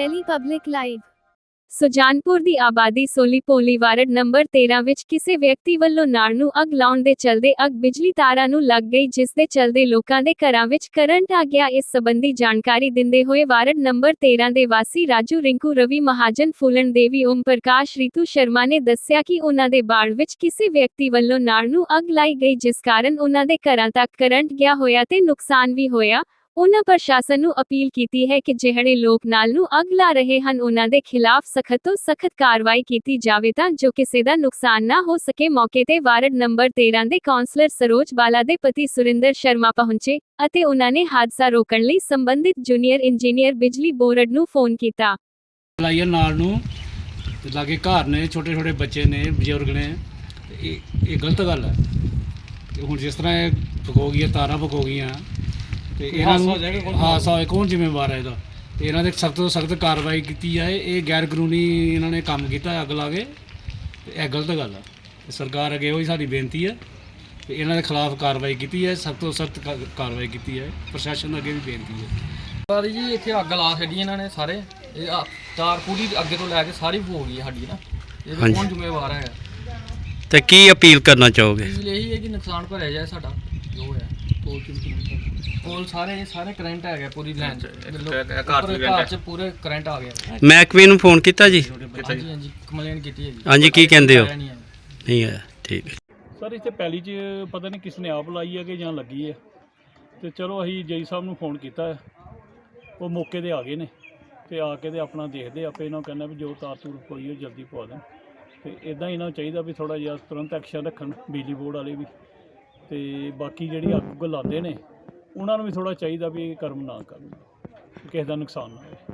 Delhi Public Live Sujanpur ਦੀ ਆਬਾਦੀ ਸੋਲੀ ਪੋਲੀ ਵਾਰਡ ਨੰਬਰ 13 ਵਿੱਚ ਕਿਸੇ ਵਿਅਕਤੀ ਵੱਲੋਂ ਨਾੜ ਨੂੰ ਅੱਗ ਲਾਉਣ ਦੇ ਚਲਦੇ ਅੱਗ ਬਿਜਲੀ ਤਾਰਾਂ ਨੂੰ ਲੱਗ ਗਈ, ਜਿਸ ਦੇ ਚਲਦੇ ਲੋਕਾਂ ਦੇ ਘਰਾਂ ਵਿੱਚ ਕਰੰਟ ਆ ਗਿਆ। ਇਸ ਸੰਬੰਧੀ ਜਾਣਕਾਰੀ ਦਿੰਦੇ ਹੋਏ ਵਾਰਡ ਨੰਬਰ 13 ਦੇ ਵਾਸੀ ਰਾਜੂ ਰਿੰਕੂ, ਰਵੀ ਮਹਾਜਨ ਫੂਲਨ ਦੇਵੀ, ਓਮ ਪ੍ਰਕਾਸ਼, ਰੀਤੂ ਸ਼ਰਮਾ ਨੇ ਦੱਸਿਆ ਕਿ ਉਹਨਾਂ ਦੇ ਬਾੜ ਵਿੱਚ ਕਿਸੇ ਵਿਅਕਤੀ ਵੱਲੋਂ ਨਾੜ ਨੂੰ ਅਗ ਲਾਈ ਗਈ, ਜਿਸ ਕਾਰਨ ਉਹਨਾਂ ਦੇ ਘਰਾਂ ਤੱਕ ਕਰੰਟ ਗਿਆ ਹੋਇਆ ਤੇ ਨੁਕਸਾਨ ਵੀ ਹੋਇਆ। ਉਹਨਾਂ ਪ੍ਰਸ਼ਾਸਨ ਨੂੰ ਅਪੀਲ ਕੀਤੀ ਹੈ ਕਿ ਜਿਹੜੇ ਲੋਕ ਨਾਲ ਨੂੰ ਅੱਗ ਲਾ ਰਹੇ ਹਨ, ਉਹਨਾਂ ਦੇ ਖਿਲਾਫ ਸਖਤ ਤੋਂ ਸਖਤ ਕਾਰਵਾਈ ਕੀਤੀ ਜਾਵੇ ਤਾਂ ਜੋ ਕਿਸੇ ਦਾ ਨੁਕਸਾਨ ਨਾ ਹੋ ਸਕੇ। ਮੌਕੇ ਤੇ ਵਾਰਡ ਨੰਬਰ 13 ਦੇ ਕਾਉਂਸਲਰ ਸਰੋਜ ਬਾਲਾ ਦੇ ਪਤੀ ਸੁਰਿੰਦਰ ਸ਼ਰਮਾ ਪਹੁੰਚੇ ਅਤੇ ਉਹਨਾਂ ਨੇ ਹਾਦਸਾ ਰੋਕਣ ਲਈ ਸੰਬੰਧਿਤ ਜੂਨੀਅਰ ਇੰਜੀਨੀਅਰ ਬਿਜਲੀ ਬੋਰਡ ਨੂੰ ਫੋਨ ਕੀਤਾ। ਲਾਈਏ ਨਾਲ ਨੂੰ ਤੇ ਲਾਗੇ ਘਰ ਨੇ ਛੋਟੇ ਛੋਟੇ ਬੱਚੇ ਨੇ, ਬਜ਼ੁਰਗ ਨੇ ਇਹ ਇਹ ਗਲਤ ਗੱਲ ਹੈ। ਤੇ ਹੁਣ ਜਿਸ ਤਰ੍ਹਾਂ ਇਹ ਫਕੋ ਗਈਆਂ, ਤਾਰਾਂ ਫਕੋ ਗਈਆਂ ਤੇ ਇਹਨਾਂ ਨੂੰ ਹਾਦਸਾ ਹੋਇਆ ਕੌਣ ਜ਼ਿੰਮੇਵਾਰ ਹੈ ਇਹਦਾ? ਤੇ ਇਹਨਾਂ ਦੇ ਸਖਤ ਤੋਂ ਸਖਤ ਕਾਰਵਾਈ ਕੀਤੀ ਜਾਏ। ਇਹ ਗੈਰ ਕਾਨੂੰਨੀ ਇਹਨਾਂ ਨੇ ਕੰਮ ਕੀਤਾ ਹੈ ਅੱਗ ਲਾ ਕੇ। ਤੇ ਇਹ ਗਲਤ ਗੱਲ ਹੈ ਤੇ ਸਰਕਾਰ ਅੱਗੇ ਉਹੀ ਸਾਡੀ ਬੇਨਤੀ ਹੈ ਤੇ ਇਹਨਾਂ ਦੇ ਖਿਲਾਫ ਕਾਰਵਾਈ ਕੀਤੀ ਹੈ ਸਖਤ ਤੋਂ ਸਖਤ ਕਾਰਵਾਈ ਕੀਤੀ ਹੈ ਪ੍ਰਸ਼ਾਸਨ ਅੱਗੇ ਵੀ ਬੇਨਤੀ ਹੈ ਸਾਰੀ ਜੀ ਇੱਥੇ ਅੱਗ ਲਾ ਛੱਡੀ ਇਹਨਾਂ ਨੇ ਸਾਰੇ। ਇਹ ਆ- ਤਾਰ ਪੂਰੀ ਅੱਗੇ ਤੋਂ ਲੈ ਕੇ ਸਾਰੀ ਹੋ ਗਈ ਹੈ ਸਾਡੀ ਨਾ। ਹਾਂਜੀ। ਕੌਣ ਜ਼ਿੰਮੇਵਾਰ ਹੈਗਾ ਤੇ ਕੀ ਅਪੀਲ ਕਰਨਾ ਚਾਹੋਗੇ? ਇਸ ਲਈ ਇਹੀ ਹੈ ਕਿ ਨੁਕਸਾਨ ਭਰਿਆ ਜਾਏ ਸਾਡਾ। ਜੋ ਹੈ ਕੋਲ ਸਾਰੇ ਸਾਰੇ ਕਰੰਟ ਹੈਗਾ ਪੂਰੀ ਲਾਈਨ ਚ। ਘਰ ਘਰ ਚ ਪੂਰੇ ਕਰੰਟ ਆ ਗਿਆ ਮਹਿਕਮੇ ਨੂੰ ਫੋਨ ਕੀਤਾ ਜੀ। ਹਾਂਜੀ ਹਾਂਜੀ ਕੰਪਲੇਨ ਕੀਤੀ ਹੈ ਜੀ। ਹਾਂਜੀ ਕੀ ਕਹਿੰਦੇ ਹੋ? ਆਇਆ ਨਹੀਂ ਹੈ। ਨਹੀਂ ਆਇਆ ਠੀਕ ਹੈ। ਸਰ ਇੱਥੇ ਪੈਲੀ 'ਚ ਪਤਾ ਨਹੀਂ ਕਿਸ ਨੇ ਆਪ ਲਾਈ ਹੈ ਕਿ ਜਾਂ ਲੱਗੀ ਹੈ। ਤੇ ਚਲੋ ਅਸੀਂ ਜਈ ਸਾਹਿਬ ਨੂੰ ਫੋਨ ਕੀਤਾ ਹੈ। ਉਹ ਮੌਕੇ ਤੇ ਆ ਗਏ ਨੇ। ਤੇ ਆ ਕੇ ਤੇ ਆਪਣਾ ਦੇਖਦੇ ਆਪੇ ਇਹਨਾਂ ਨੂੰ ਕਹਿੰਦਾ ਵੀ ਜੋ ਤਾਰ ਤੂਰ ਕੋਈ ਉਹ ਜਲਦੀ ਪਵਾ ਦੇਣ। ਤੇ ਇਦਾਂ ਇਹਨਾਂ ਨੂੰ ਚਾਹੀਦਾ ਵੀ ਥੋੜਾ ਜਿਹਾ ਤੁਰੰਤ ਐਕਸ਼ਨ ਰੱਖਣ ਬਿਜਲੀ ਬੋਰਡ ਵਾਲੇ ਵੀ। ਤੇ ਬਾਕੀ ਜਿਹੜੀ ਅੱਗ ਉੱਗ ਲਾਉਂਦੇ ਨੇ, ਉਹਨਾਂ ਨੂੰ ਵੀ ਥੋੜਾ ਚਾਹੀਦਾ ਵੀ ਇਹ ਕਰਮ ਨਾ ਕਰਨ, ਕਿਸੇ ਦਾ ਨੁਕਸਾਨ ਨਾ ਹੋਵੇ